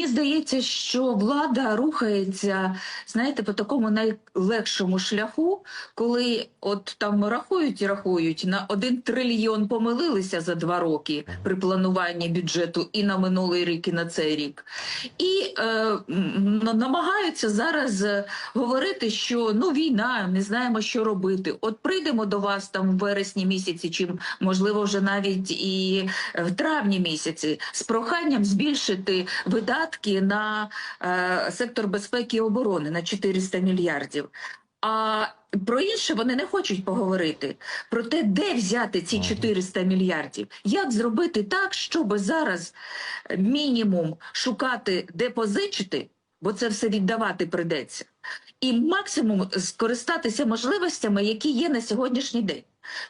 Мені здається, що влада рухається, знаєте, по такому найлегшому шляху, коли от там рахують і рахують на один трильйон помилилися за два роки при плануванні бюджету і на минулий рік, і на цей рік, і е, намагаються зараз е, говорити, що ну війна, не знаємо, що робити. От прийдемо до вас там в вересні місяці, чи можливо вже навіть і в травні місяці з проханням збільшити видатки на е, сектор безпеки і оборони на 400 мільярдів. А про інше вони не хочуть поговорити. Про те, де взяти ці 400 мільярдів, як зробити так, щоб зараз мінімум шукати, де позичити, бо це все віддавати придеться, і максимум скористатися можливостями, які є на сьогоднішній день.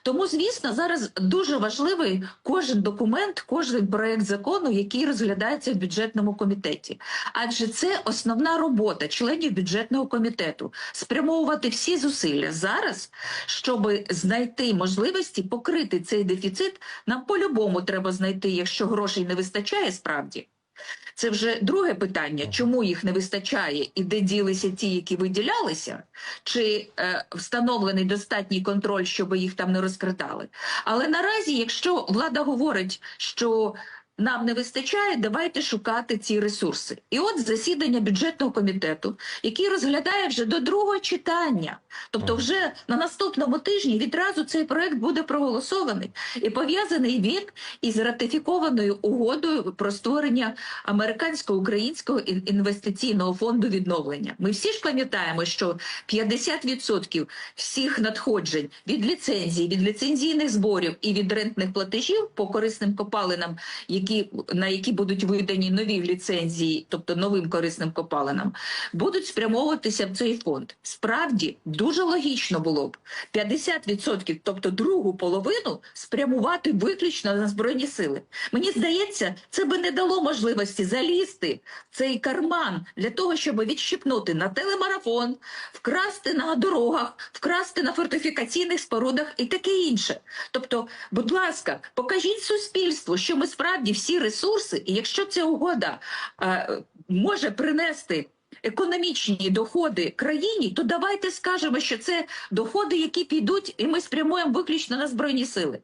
Тому, звісно, зараз дуже важливий кожен документ, кожен проект закону, який розглядається в бюджетному комітеті. Адже це основна робота членів бюджетного комітету спрямовувати всі зусилля зараз, щоб знайти можливості покрити цей дефіцит. Нам по-любому треба знайти, якщо грошей не вистачає справді. Це вже друге питання, чому їх не вистачає і де ділися ті, які виділялися, чи е, встановлений достатній контроль, щоб їх там не розкрадали. Але наразі, якщо влада говорить, що нам не вистачає, давайте шукати ці ресурси. І от засідання бюджетного комітету, який розглядає вже до другого читання. Тобто, вже на наступному тижні відразу цей проект буде проголосований і пов'язаний він із ратифікованою угодою про створення американсько-українського інвестиційного фонду відновлення. Ми всі ж пам'ятаємо, що 50% всіх надходжень від ліцензій, від ліцензійних зборів і від рентних платежів по корисним копалинам, які на які будуть видані нові ліцензії, тобто новим корисним копалинам, будуть спрямовуватися в цей фонд. Справді дуже логічно було б 50%, тобто другу половину, спрямувати виключно на збройні сили. Мені здається, це би не дало можливості залізти в цей карман для того, щоб відщипнути на телемарафон, вкрасти на дорогах, вкрасти на фортифікаційних спорудах і таке інше. Тобто, будь ласка, покажіть суспільству, що ми справді всі ресурси, і якщо ця угода е, може принести. Економічні доходи країні, то давайте скажемо, що це доходи, які підуть, і ми спрямуємо виключно на збройні сили.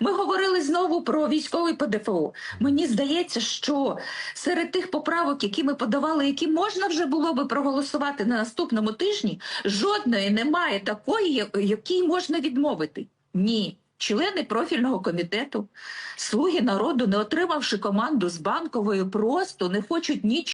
Ми говорили знову про військовий ПДФО. Мені здається, що серед тих поправок, які ми подавали, які можна вже було би проголосувати на наступному тижні, жодної немає такої, якій можна відмовити. Ні. Члени профільного комітету, слуги народу, не отримавши команду з банковою, просто не хочуть нічого.